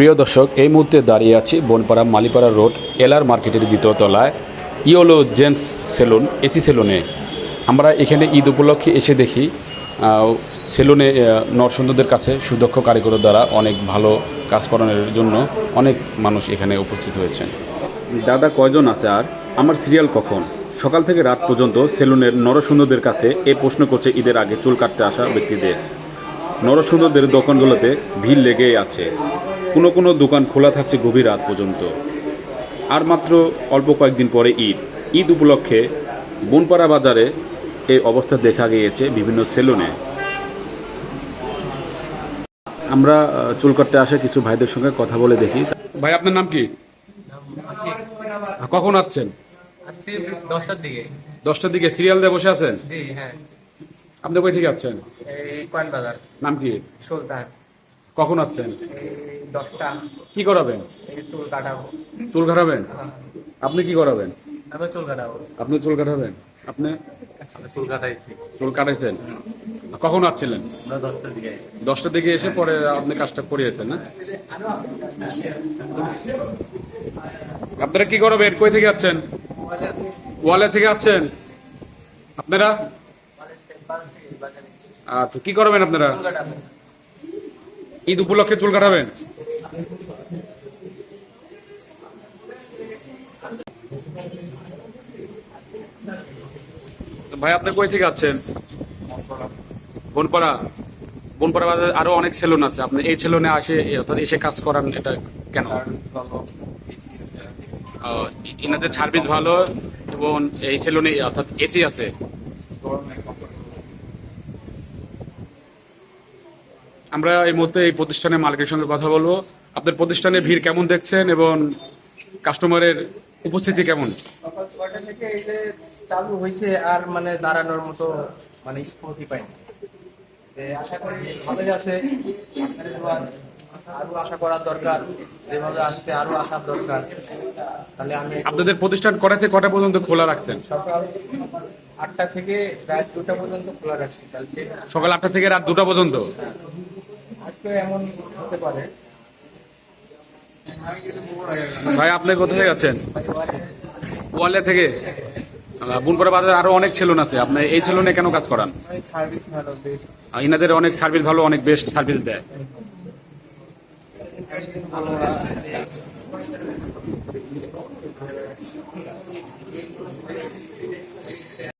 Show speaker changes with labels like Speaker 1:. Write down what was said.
Speaker 1: প্রিয় দর্শক, এই মুহূর্তে দাঁড়িয়ে আছি বনপাড়া মালিপাড়া রোড, এলআর মার্কেটের দ্বিতীয় তলায়। ইওলো জেন্টস সেলুন, এসি সেলুনে। আমরা এখানে ঈদ উপলক্ষে এসে দেখি সেলুনে নরসুন্দরদের কাছে সুদক্ষ কারিগরের দ্বারা অনেক ভালো কাজ করানোর জন্য অনেক মানুষ এখানে উপস্থিত হয়েছেন। দাদা কয়জন আছে আর? আমার সিরিয়াল কখন? সকাল থেকে রাত পর্যন্ত সেলুনের নরসুন্দরদের কাছে এ প্রশ্ন করছে ঈদের আগে চুল কাটতে আসা ব্যক্তিদের। নরসুন্দরদের দোকানগুলোতে ভিড় লেগেই আছে। কোনো কোনো দোকান খোলা থাকছে গভীর রাত পর্যন্ত। আর মাত্র অল্প কয়েকদিন পরে ঈদ। ঈদ উপলক্ষে বনপাড়া বাজারে এই অবস্থা দেখা গিয়েছে বিভিন্ন সেলুনে। আমরা চুল কাটতে আসা কিছু ভাইদের সঙ্গে কথা বলে দেখি। ভাই আপনার নাম কি? কখন আসছেন?
Speaker 2: দশটার দিকে।
Speaker 1: দশটার দিকে। সিরিয়াল দিয়ে বসে আছেন?
Speaker 2: হ্যাঁ।
Speaker 1: আপনি কই থেকে আসছেন?
Speaker 2: এই কয়েন বাজার
Speaker 1: নাম কি?
Speaker 2: সুলতান।
Speaker 1: কখন আসছেন?
Speaker 2: দশটা।
Speaker 1: কি করাবেন?
Speaker 2: চুল কাটাবো।
Speaker 1: চুল কাটাবেন? আপনি কি করাবেন?
Speaker 2: আমি চুল কাটাবো।
Speaker 1: আপনি চুল কাটাবেন? আপনি?
Speaker 2: চুল কাটাইছি।
Speaker 1: চুল কাটাইছেন? কখন আসছিলেন?
Speaker 2: দশটার দিকে।
Speaker 1: এসে পরে আপনি কাজটা করিয়েছেন না? আপনারা কি করবেন? কই থেকে যাচ্ছেন ওয়ালে থেকে আসছেন? আপনারা? আচ্ছা কি করবেন আপনারা? ঈদ উপলক্ষে চুল কাটাবেন? ভাই, আপনি কই থেকে আছেন বনপাড়া। বনপাড়া বাজারে আরও অনেক সেলুন আছে। আপনি এই সেলুনে আসে অর্থাৎ এসে কাজ করান, এটা কেন? এনাদের সার্ভিস ভালো এবং এই সেলুনে, অর্থাৎ এসি আছে। আমরা এই মুহূর্তে এই প্রতিষ্ঠানের মালিকের সঙ্গে কথা বলব। আপনার প্রতিষ্ঠানের ভিড় কেমন দেখছেন এবং কাস্টমারের উপস্থিতি কেমন?
Speaker 3: সকাল ছয়টা থেকে এই যে চালু হয়েছে আর মানে দাঁড়ানোর মতো মানে স্ফূর্তি পাইনি। আশা করি ভালোই আছে। আরও আশা করার দরকার যেভাবে আসছে আরও আসার দরকার। তাহলে আমি
Speaker 1: আপনাদের প্রতিষ্ঠান কটা থেকে কটা পর্যন্ত খোলা রাখছেন?
Speaker 3: সকাল আটটা থেকে রাত দুটা পর্যন্ত খোলা রাখছি কালকে।
Speaker 1: সকাল আটটা থেকে রাত দুটা পর্যন্ত?
Speaker 3: আজকে এমন হতে পারে।
Speaker 1: ভাই আপনি কোথায় যাচ্ছেন ওয়ালে থেকে? বুনপাড়া বাজারে আরও অনেক সেলুন আছে। আপনি এই সেলুনে কেন কাজ করান? ইনাদের অনেক সার্ভিস ভালো অনেক বেস্ট সার্ভিস দেয়।